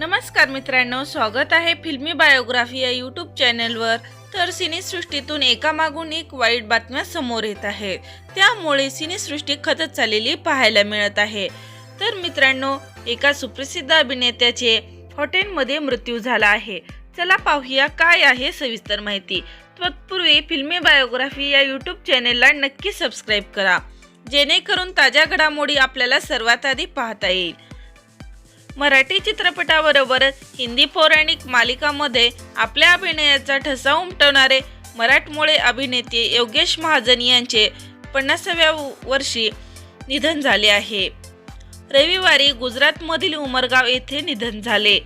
नमस्कार मित्रांनो स्वागत आहे फिल्मी बायोग्राफी या यूट्यूब चॅनलवर. तर सिनेसृष्टीतून एकामागून एक वाईट बातम्या समोर येत आहेत त्यामुळे सिनेसृष्टी खतच चाललेली पाहायला मिळत आहे. तर मित्रांनो एका सुप्रसिद्ध अभिनेत्याचे हॉटेलमध्ये मृत्यू झाला आहे. चला पाहूया काय आहे सविस्तर माहिती. तत्पूर्वी फिल्मी बायोग्राफी या यूट्यूब चॅनेलला नक्की सबस्क्राईब करा. जेणेकरून ताज्या घडामोडी आपल्याला सर्वात आधी पाहता येईल. मराठी चित्रपटाबरोबरच हिंदी पौराणिक मालिकामध्ये आपल्या अभिनयाचा ठसा उमटवणारे मराठमोळे अभिनेते योगेश महाजन यांचे पन्नासाव्या वर्षी निधन झाले आहे. रविवारी गुजरातमधील उमरगाव येथे निधन झाले.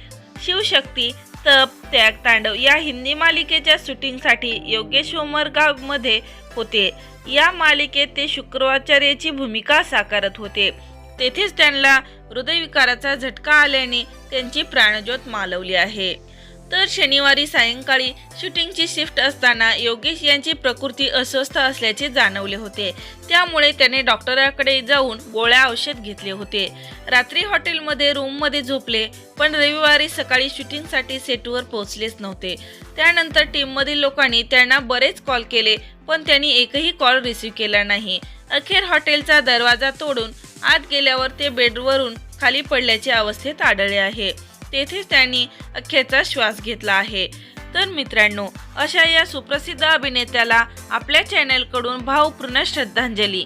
शिवशक्ती तप त्याग तांडव या हिंदी मालिकेच्या शूटिंगसाठी योगेश उमरगावमध्ये होते. या मालिकेत ते शुक्रवाचार्याची भूमिका साकारत होते. तेथेच त्यांना हृदयविकाराचा झटका आल्याने त्यांची प्राणज्योत मालवली आहे. तर शनिवारी सायंकाळी शूटिंगची शिफ्ट असताना योगेश यांची प्रकृती अस्वस्थ असल्याचे जाणवले होते. त्यामुळे त्याने डॉक्टराकडे जाऊन गोळ्या औषध घेतले होते. रात्री हॉटेलमध्ये रूममध्ये झोपले पण रविवारी सकाळी शूटिंगसाठी सेटवर पोहोचलेच नव्हते. त्यानंतर टीममधील लोकांनी त्यांना बरेच कॉल केले पण त्यांनी एकही कॉल रिसीव्ह केला नाही. अखेर हॉटेलचा दरवाजा तोडून आत गेल्यावर ते बेडवरून खाली पडल्याच्या अवस्थेत आढळले आहे. तेथेच त्यांनी अखेरचा श्वास घेतला आहे. तर मित्रांनो अशा या सुप्रसिद्ध अभिनेत्याला आपल्या चॅनलकडून भावपूर्ण श्रद्धांजली.